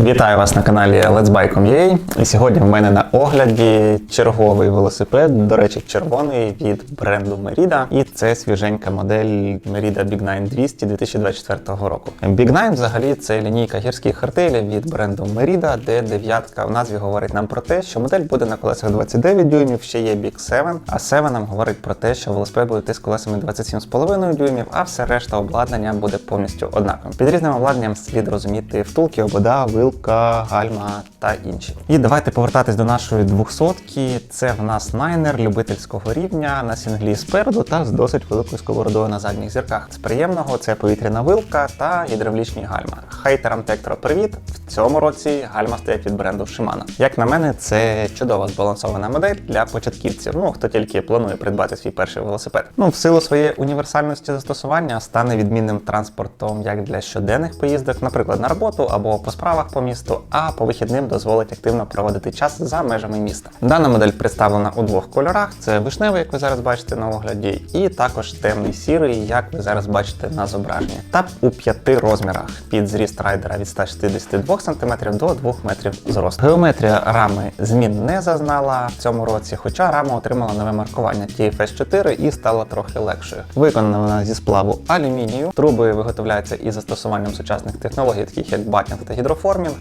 Вітаю вас на каналі Let's Buy І сьогодні в мене на огляді черговий велосипед, до речі, червоний від бренду Merida. І це свіженька модель Merida Big 9 200 2024 року. Big 9 взагалі це лінійка гірських хартелів від бренду Merida, де дев'ятка в назві говорить нам про те, що модель буде на колесах 29 дюймів, ще є Big 7, а 7 нам говорить про те, що велосипед буде йти з колесами 27,5 дюймів, а все решта обладнання буде повністю однаковим. Під різним обладнанням слід розуміти втулки, обода, вилка, гальма та інші. І давайте повертатись до нашої 200-ки. Це в нас найнер любительського рівня на сінглі спереду та з досить великою сковородою на задніх зірках. З приємного це повітряна вилка та гідравлічні гальма. Хейтерам Тектора привіт! В цьому році гальма стоять від бренду Shimano. Як на мене, це чудова збалансована модель для початківців. Ну хто тільки планує придбати свій перший велосипед. Ну в силу своєї універсальності застосування стане відмінним транспортом як для щоденних поїздок, наприклад, на роботу або по справах по місту, а по вихідним дозволить активно проводити час за межами міста. Дана модель представлена у двох кольорах: це вишневий, як ви зараз бачите на огляді, і також темний сірий, як ви зараз бачите на зображенні. Та у п'яти розмірах під зріст райдера від 162 см до 2 метрів зросту. Геометрія рами змін не зазнала в цьому році, хоча рама отримала нове маркування TFS 4 і стала трохи легшою. Виконана вона зі сплаву алюмінію. Труби виготовляються із застосуванням сучасних технологій, таких як батінг та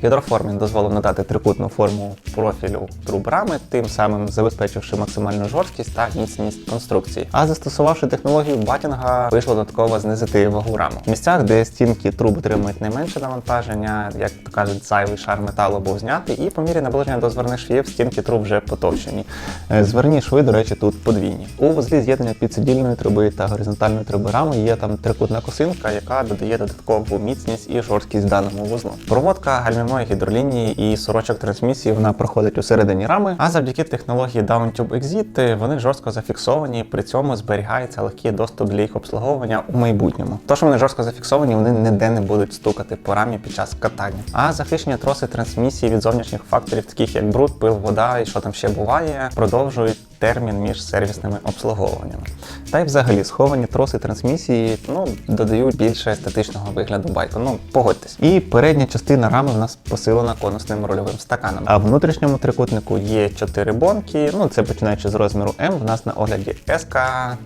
гідроформінг. Гідроформінг дозволив надати трикутну форму профілю труб рами, тим самим забезпечивши максимальну жорсткість та міцність конструкції. А застосувавши технологію батінга, вийшло додатково знизити вагу раму. В місцях, де стінки труб отримують найменше навантаження, як то кажуть, зайвий шар металу був знятий, і по мірі наближення до зверних швів стінки труб вже потовщені. Е, Зверні шви, до речі, тут подвійні. У вузлі з'єднання підсидільної труби та горизонтальної труби рами є там трикутна косинка, яка додає додаткову міцність і жорсткість даному вузлу. Проводка гальмівної гідролінії і сорочок трансмісії вона проходить у середині рами, а завдяки технології DownTube Exit вони жорстко зафіксовані, при цьому зберігається легкий доступ для їх обслуговування у майбутньому. То, що вони жорстко зафіксовані, вони ніде не будуть стукати по рамі під час катання. А захищені троси трансмісії від зовнішніх факторів, таких як бруд, пил, вода і що там ще буває, продовжують термін між сервісними обслуговуваннями. Та й взагалі сховані троси трансмісії ну, додають більше естетичного вигляду байку. Ну, погодьтесь. І передня частина рами в нас посилена конусним рульовим стаканом. А в внутрішньому трикутнику є 4 бонки. Ну, це починаючи з розміру М, в нас на огляді СК,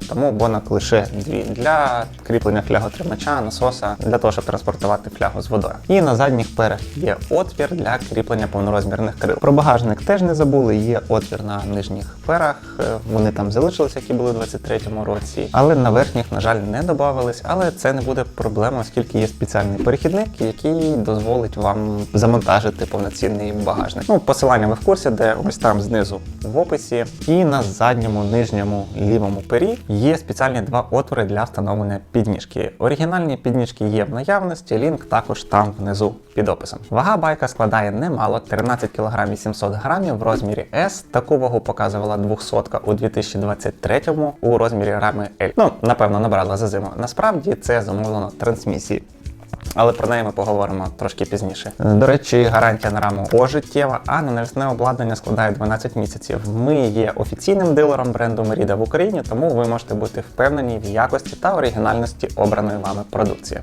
тому бонок лише дві для кріплення фляготримача, насоса, для того, щоб транспортувати флягу з водою. І на задніх перах є отвір для кріплення повнорозмірних крил. Про багажник теж не забули, є отвір на нижніх перах. Е, Вони там залишилися, які були у 23-му році, але на верхніх, на жаль, не додавались. Але це не буде проблема, оскільки є спеціальний перехідник, який дозволить вам замонтажити повноцінний багажник. Ну, посилання ви в курсі, де ось там знизу в описі. І на задньому нижньому лівому пері є спеціальні два отвори для встановлення підніжки. Оригінальні підніжки є в наявності, лінк також там внизу під описом. Вага байка складає немало 13 кг 800 грамів в розмірі S. Таку вагу показувала 200 у 2023-му у розмірі рами L. Ну, напевно, набрала за зиму. Насправді це замовлено трансмісії. Але про неї ми поговоримо трошки пізніше. До речі, гарантія на раму пожиттєва, а на навісне обладнання складає 12 місяців. Ми є офіційним дилером бренду Merida в Україні, тому ви можете бути впевнені в якості та оригінальності обраної вами продукції.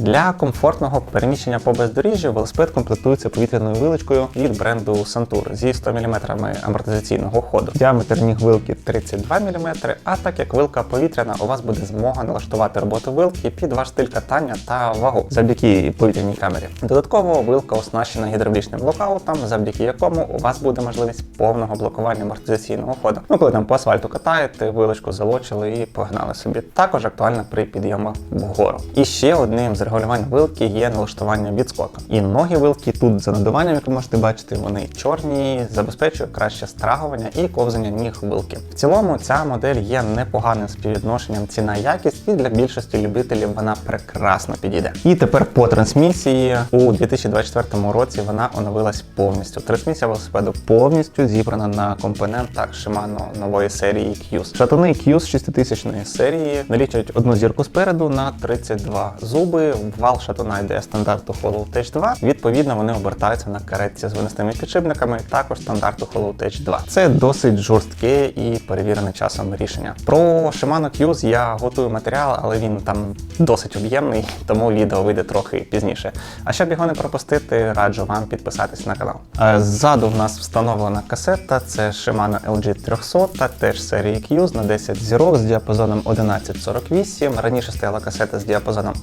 Для комфортного переміщення по бездоріжжю велосипед комплектується повітряною виличкою від бренду Santur зі 100 мм амортизаційного ходу. Діаметр ніг вилки 32 мм, а так як вилка повітряна, у вас буде змога налаштувати роботу вилки під ваш стиль катання та вагу завдяки повітряній камері. Додатково вилка оснащена гідравлічним блокаутом, завдяки якому у вас буде можливість повного блокування амортизаційного ходу. Ну, коли там по асфальту катаєте, вилочку залочили і погнали собі. Також актуальна при підйомах вгору. І ще одним з регулювань вилки є налаштування відскока. І ноги вилки тут за надуванням, як ви можете бачити, вони чорні, забезпечує краще страгування і ковзання ніг вилки. В цілому ця модель є непоганим співвідношенням ціна-якість, і для більшості любителів вона прекрасно підійде. І тепер по трансмісії у 2024 році вона оновилась повністю. Трансмісія велосипеду повністю зібрана на компонентах Shimano нової серії Qs. Шатуни Qs 6000 серії налічують одну зірку спереду на 32 зуби. Вал шатуна йде стандарту Hollow Tech 2. Відповідно, вони обертаються на каретці з виносними підшипниками, також стандарту Hollow Tech 2. Це досить жорстке і перевірене часом рішення. Про Shimano Q's я готую матеріал, але він там досить об'ємний, тому відео вийде трохи пізніше. А щоб його не пропустити, раджу вам підписатись на канал. Е, Ззаду в нас встановлена касета, це Shimano LG 300, та теж серії Q's на 10 зірок з діапазоном 11.48. Раніше стояла касета з діапазоном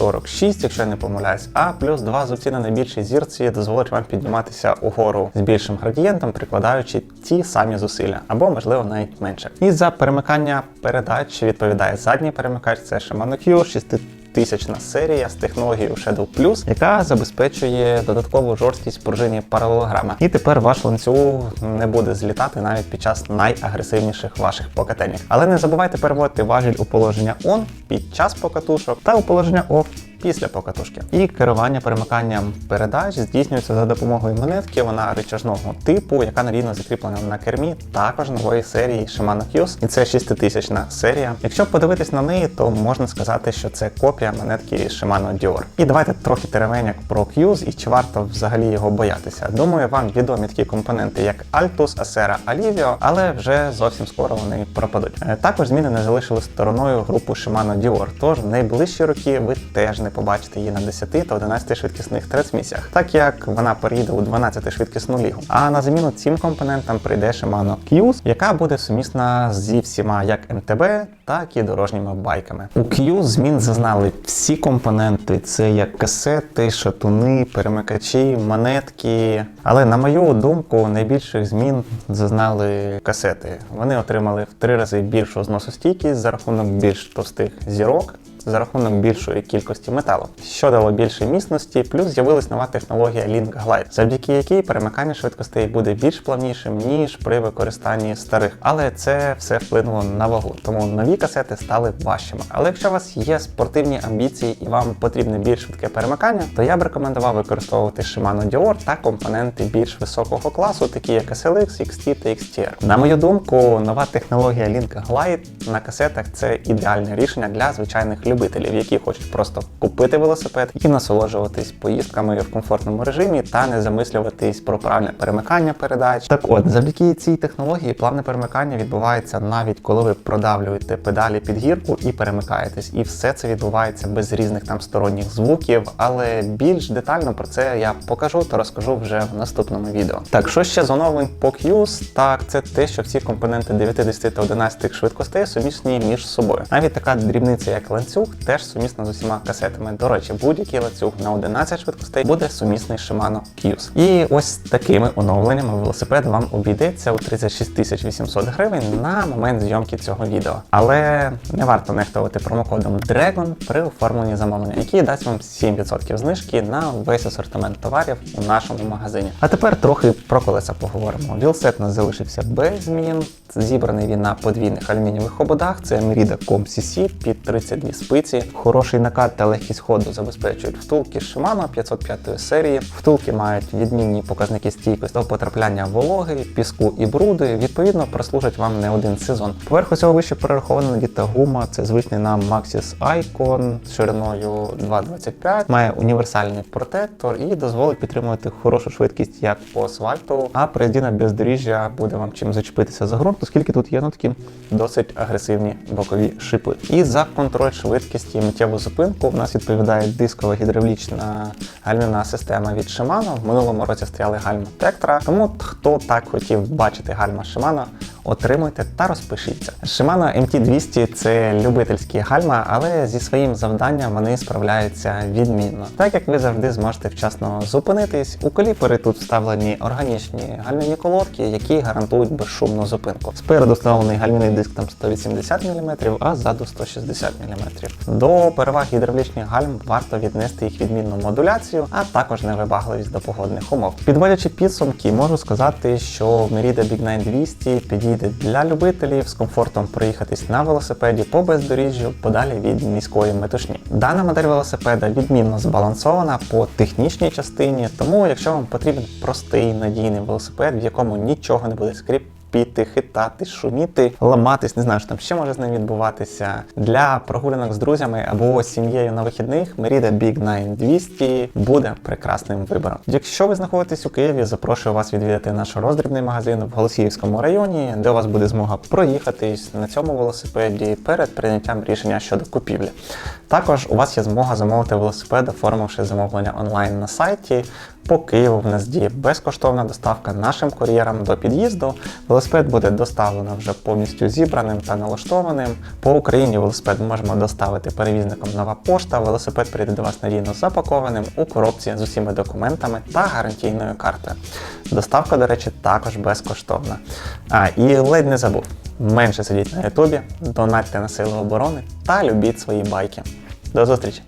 11.46, якщо я не помиляюсь, а плюс два зубці на найбільшій зірці дозволить вам підніматися угору з більшим градієнтом, прикладаючи ті самі зусилля, або можливо навіть менше. І за перемикання передач відповідає задній перемикач, це Shimano Q 6 тисячна серія з технологією Shadow Plus, яка забезпечує додаткову жорсткість пружині паралелограма. І тепер ваш ланцюг не буде злітати навіть під час найагресивніших ваших покатень. Але не забувайте переводити важіль у положення ON під час покатушок та у положення OFF після покатушки. І керування перемиканням передач здійснюється за допомогою монетки. Вона рычажного типу, яка надійно закріплена на кермі, також нової серії Shimano Q's. І це 6000 серія. Якщо подивитись на неї, то можна сказати, що це копія монетки Shimano Dior. І давайте трохи теревеняк про Q's і чи варто взагалі його боятися. Думаю, вам відомі такі компоненти, як Altus, Acera, Alivio, але вже зовсім скоро вони пропадуть. Е, Також зміни не залишили стороною групу Shimano Dior, тож в найближчі роки ви теж не побачите її на 10 та 11 швидкісних трансмісіях, так як вона переїде у 12 швидкісну лігу. А на заміну цим компонентам прийде Shimano Q's, яка буде сумісна зі всіма як МТБ, так і дорожніми байками. У Q змін зазнали всі компоненти: це як касети, шатуни, перемикачі, монетки. Але на мою думку, найбільших змін зазнали касети. Вони отримали в три рази більшу зносостійкість за рахунок більш товстих зірок. За рахунок більшої кількості металу, що дало більше міцності, плюс з'явилась нова технологія Link Glide, завдяки якій перемикання швидкостей буде більш плавнішим, ніж при використанні старих. Але це все вплинуло на вагу, тому нові касети стали важчими. Але якщо у вас є спортивні амбіції і вам потрібне більш швидке перемикання, то я б рекомендував використовувати Shimano Dior та компоненти більш високого класу, такі як SLX, XT та XTR. На мою думку, нова технологія Link Glide на касетах це ідеальне рішення для звичайних любителів, які хочуть просто купити велосипед і насолоджуватись поїздками в комфортному режимі та не замислюватись про правильне перемикання передач. Так от, завдяки цій технології плавне перемикання відбувається навіть коли ви продавлюєте педалі під гірку і перемикаєтесь. І все це відбувається без різних там сторонніх звуків, але більш детально про це я покажу та розкажу вже в наступному відео. Так, що ще з оновлень по Q's? Так, це те, що всі компоненти 9, 10 та 11 швидкостей сумісні між собою. Навіть така дрібниця, як ланцюг, теж сумісна з усіма касетами. До речі, будь-який ланцюг на 11 швидкостей буде сумісний Shimano Q's. І ось такими оновленнями велосипед вам обійдеться у 36 800 гривень на момент зйомки цього відео. Але не варто нехтувати промокодом DRAGON при оформленні замовлення, який дасть вам 7% знижки на весь асортимент товарів у нашому магазині. А тепер трохи про колеса поговоримо. Вілсет нас залишився без змін. Зібраний він на подвійних алюмінієвих ободах. Це Merida Com CC під 32 спиці. Хороший накат та легкість ходу забезпечують втулки Shimano 505 серії. Втулки мають відмінні показники стійкості до потрапляння вологи, піску і бруди. Відповідно, прослужать вам не один сезон. Поверх усього вище перерахована надіта гума. Це звичний нам Maxis Icon з шириною 2,25. Має універсальний протектор і дозволить підтримувати хорошу швидкість як по асфальту, а приїзді на бездоріжжя буде вам чим зачепитися за ґрунт, оскільки тут є ну, такі досить агресивні бокові шипи. І за контроль швидкості і миттєву зупинку в нас відповідає дискова гідравлічна гальмівна система від Shimano. В минулому році стояли гальма Тектра. Тому хто так хотів бачити гальма Shimano, отримуйте та розпишіться. Shimano MT200 це любительські гальма, але зі своїм завданням вони справляються відмінно. Так як ви завжди зможете вчасно зупинитись, у коліпери тут вставлені органічні гальмівні колодки, які гарантують безшумну зупинку. Спереду встановлений гальмівний диск там 180 мм, а ззаду 160 мм. До переваг гідравлічних гальм варто віднести їх відмінну модуляцію, а також невибагливість до погодних умов. Підводячи підсумки, можу сказати, що Merida Big 9200 підійде для любителів з комфортом проїхатись на велосипеді по бездоріжжю подалі від міської метушні. Дана модель велосипеда відмінно збалансована по технічній частині, тому якщо вам потрібен простий надійний велосипед, в якому нічого не буде скріп шипіти, хитати, шуміти, ламатись, не знаю, що там ще може з ним відбуватися. Для прогулянок з друзями або сім'єю на вихідних Merida Big 9200 буде прекрасним вибором. Якщо ви знаходитесь у Києві, запрошую вас відвідати наш роздрібний магазин в Голосіївському районі, де у вас буде змога проїхатись на цьому велосипеді перед прийняттям рішення щодо купівлі. Також у вас є змога замовити велосипед, оформивши замовлення онлайн на сайті. По Києву в нас діє безкоштовна доставка нашим кур'єрам до під'їзду. Велосипед буде доставлено вже повністю зібраним та налаштованим. По Україні велосипед можемо доставити перевізником нова пошта. Велосипед прийде до вас надійно запакованим у коробці з усіма документами та гарантійною картою. Доставка, до речі, також безкоштовна. А і ледь не забув. Менше сидіть на Ютубі, донатьте на сили оборони та любіть свої байки. До зустрічі!